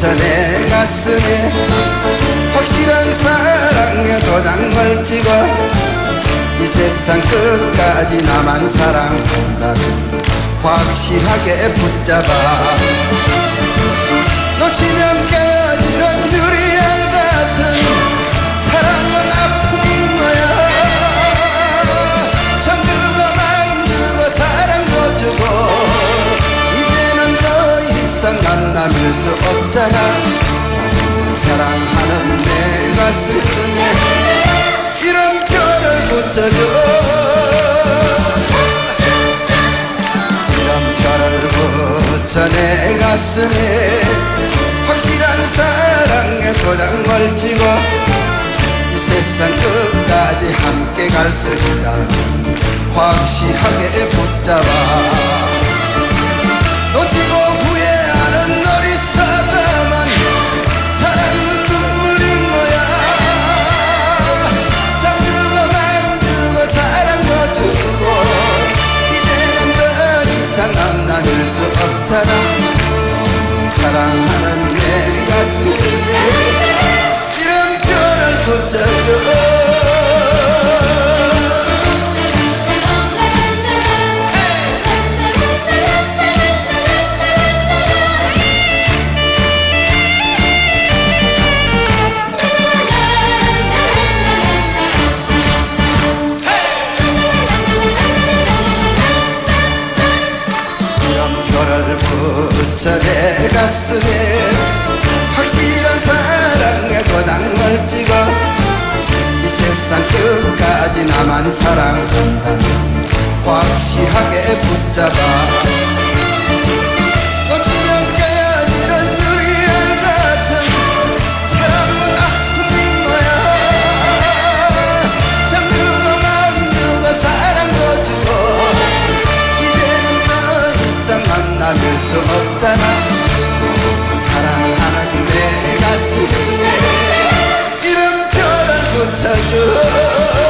천에 갔으니 확실한 사랑에 도장을 찍어 이 세상 끝까지 나만 사랑한다면 확실하게 붙잡아. 수 없잖아. 사랑하는 내 가슴에 이런 별을 붙여줘. 이런 별을 붙여 내 가슴에 확실한 사랑의 도장을 찍어 이 세상 끝까지 함께 갈 수 있다면 확실하게 붙잡아 사랑하는 내 가슴에 별을 붙여 내 가슴에 확실한 사랑의 도장을 찍어. 이 세상 끝까지 나만 사랑한다면 확실하게 붙잡아 you.